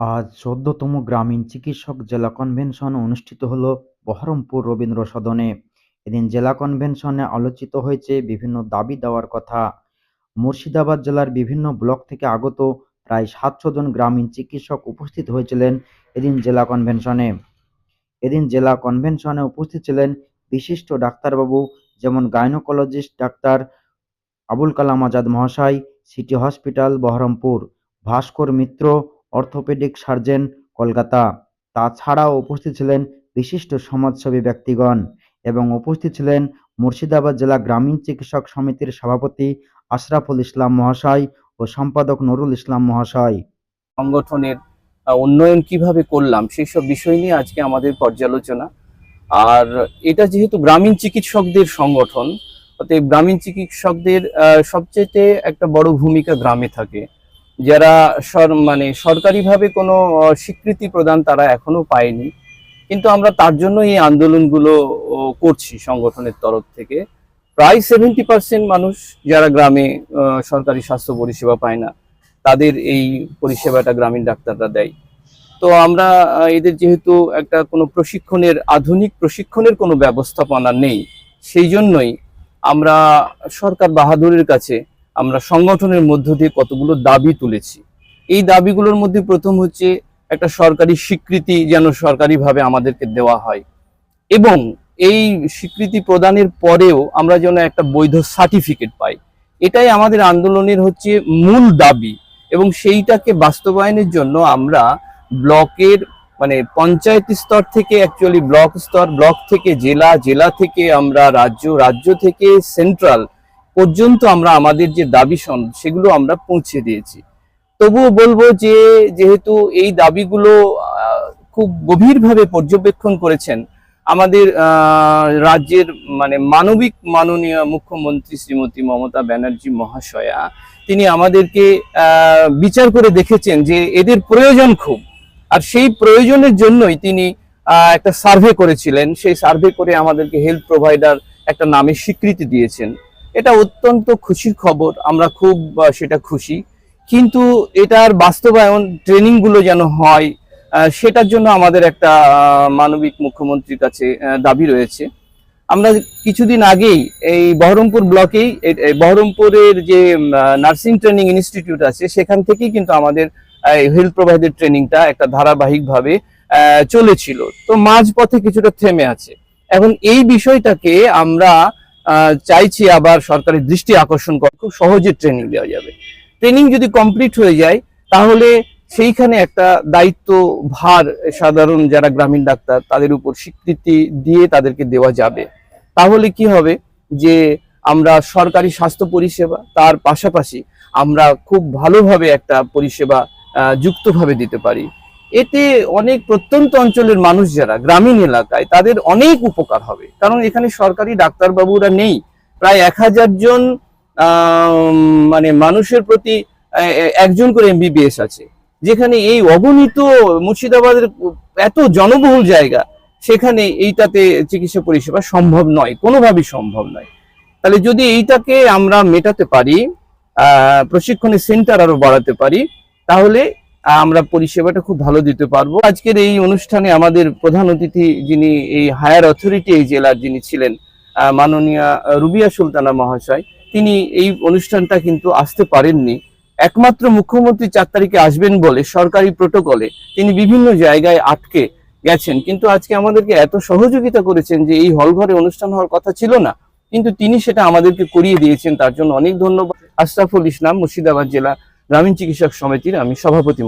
আজ চোদ্দতম গ্রামীণ চিকিৎসক জেলা কনভেনশন অনুষ্ঠিত হল বহরমপুর রবীন্দ্র সদনে। এদিন জেলা কনভেনশনে আলোচিত হয়েছে বিভিন্ন দাবি দেওয়ার কথা। মুর্শিদাবাদ জেলার বিভিন্ন ব্লক থেকে আগত প্রায় সাতশো জন গ্রামীণ চিকিৎসক উপস্থিত হয়েছিলেন এদিন জেলা কনভেনশনে। এদিন জেলা কনভেনশনে উপস্থিত ছিলেন বিশিষ্ট ডাক্তারবাবু যেমন গাইনোকোলজিস্ট ডাক্তার আবুল কালাম আজাদ মহাশয়, city hospital Baharampur, Bhaskar Mitra orthopaedic surgeon Kolkata. তাছাড়াও উপস্থিত ছিলেন বিশিষ্ট সমাজসেবী ব্যক্তিগণ এবং উপস্থিত ছিলেন মুর্শিদাবাদ জেলা গ্রামীণ চিকিৎসক সমিতির সভাপতি আশরাফুল ইসলাম মহাশয় ও সম্পাদক নুরুল ইসলাম মহাশয়। সংগঠনের উন্নয়ন কীভাবে করলাম সেই সব বিষয় নিয়ে আজকে আমাদের পর্যালোচনা। আর এটা যেহেতু গ্রামীণ চিকিৎসকদের সংগঠন, অতএব গ্রামীণ চিকিৎসকদের সবচেয়ে একটা বড় ভূমিকা গ্রামে থাকে। যারা মানে সরকারিভাবে কোনো স্বীকৃতি প্রদান তারা এখনও পায়নি। কিন্তু আমরা তার জন্য এই আন্দোলনগুলো করছি সংগঠনের তরফ থেকে। প্রায় সেভেন্টি পার্সেন্ট মানুষ যারা গ্রামে সরকারি স্বাস্থ্য পরিষেবা পায় না, তাদের এই পরিষেবাটা গ্রামীণ ডাক্তাররা দেয়। তো আমরা এদের যেহেতু একটা কোনো প্রশিক্ষণের, আধুনিক প্রশিক্ষণের কোনো ব্যবস্থাপনা নেই, সেই জন্যই আমরা সরকার বাহাদুরের কাছে আমরা সংগঠনের মধ্য দিয়ে কতগুলো দাবি তুলেছি। এই দাবিগুলোর মধ্যে প্রথম হচ্ছে একটা সরকারি স্বীকৃতি যেন সরকারিভাবে আমাদেরকে দেওয়া হয় এবং এই স্বীকৃতি প্রদানের পরেও আমরা যেন একটা বৈধ সার্টিফিকেট পাই। এটাই আমাদের আন্দোলনের হচ্ছে মূল দাবি এবং সেইটাকে বাস্তবায়নের জন্য আমরা ব্লকের মানে পঞ্চায়েত স্তর থেকে অ্যাকচুয়ালি ব্লক স্তর, ব্লক থেকে জেলা জেলা থেকে আমরা রাজ্য রাজ্য থেকে সেন্ট্রাল পর্যন্ত আমরা আমাদের যে দাবি সেগুলো আমরা পৌঁছে দিয়েছি। তবুও বলব যে, যেহেতু এই দাবিগুলো খুব গভীরভাবে পর্যবেক্ষণ করেছেন, আমাদের রাজ্যের মানে মানবিক মাননীয় মুখ্যমন্ত্রী শ্রীমতী মমতা ব্যানার্জি মহাশয়া, তিনি আমাদেরকে বিচার করে দেখেছেন যে এদের প্রয়োজন খুব। আর সেই প্রয়োজনের জন্যই তিনি একটা সার্ভে করেছিলেন। সেই সার্ভে করে আমাদেরকে হেলথ প্রোভাইডার একটা নামে স্বীকৃতি দিয়েছেন। এটা অত্যন্ত খুশির খবর, আমরা খুব সেটা খুশি। কিন্তু এটার বাস্তবায়ন ট্রেনিংগুলো যেন হয় সেটার জন্য আমাদের একটা মানবিক মুখ্যমন্ত্রীর কাছে দাবি রয়েছে। আমরা কিছুদিন আগেই এই বহরমপুর ব্লকেই বহরমপুরের যে নার্সিং ট্রেনিং ইনস্টিটিউট আছে, সেখান থেকেই কিন্তু আমাদের হেলথ প্রোভাইডার ট্রেনিংটা একটা ধারাবাহিকভাবে চলেছিল। তো মাঝপথে কিছুটা থেমে আছে। এখন এই বিষয়টাকে আমরা চাইছি আবার সরকারের দৃষ্টি আকর্ষণ করা, খুব সহজে ট্রেনিং দেওয়া যাবে। ট্রেনিং যদি কমপ্লিট হয়ে যায়, তাহলে সেইখানে একটা দায়িত্ব ভার সাধারণ যারা গ্রামীণ ডাক্তার, তাদের উপর স্বীকৃতি দিয়ে তাদেরকে দেওয়া যাবে। তাহলে কি হবে যে আমরা সরকারি স্বাস্থ্য পরিষেবা, তার পাশাপাশি আমরা খুব ভালোভাবে একটা পরিষেবা যুক্তভাবে দিতে পারি। এতে অনেক প্রত্যন্ত অঞ্চলের মানুষ যারা, গ্রামীণ এলাকায়, তাদের অনেক উপকার হবে। কারণ এখানে সরকারি ডাক্তারবাবুরা নেই। প্রায় এক হাজার জন মানে মানুষের প্রতি একজন করে এমবিবিএস আছে। যেখানে এই অগণিত মুর্শিদাবাদের এত জনবহুল জায়গা, সেখানে এইটাতে চিকিৎসা পরিষেবা সম্ভব নয়, কোনোভাবেই সম্ভব নয়। তাহলে যদি এইটাকে আমরা মেটাতে পারি প্রশিক্ষণের সেন্টার আরও বাড়াতে পারি, তাহলে আমরা পরিষেবাটা খুব ভালো দিতে পারব। আজকের এই অনুষ্ঠানে আমাদের প্রধান অতিথি যিনি এই হায়ার অথরিটি, এই জেলার যিনি ছিলেন মাননীয়া রুবিয়া সুলতানা মহাশয়, তিনি এই অনুষ্ঠানটা কিন্তু আসতে পারেননি। একমাত্র মুখ্যমন্ত্রী চার তারিখে আসবেন বলে সরকারি প্রোটোকলে তিনি বিভিন্ন জায়গায় আটকে গেছেন। কিন্তু আজকে আমাদেরকে এত সহযোগিতা করেছেন যে এই হল ঘরে অনুষ্ঠান হওয়ার কথা ছিল না, কিন্তু তিনি সেটা আমাদেরকে করিয়ে দিয়েছেন, তার জন্য অনেক ধন্যবাদ। আশরাফুল ইসলাম মুর্শিদাবাদ জেলা গ্রামীণ চিকিৎসক সমিতির আমি সভাপতি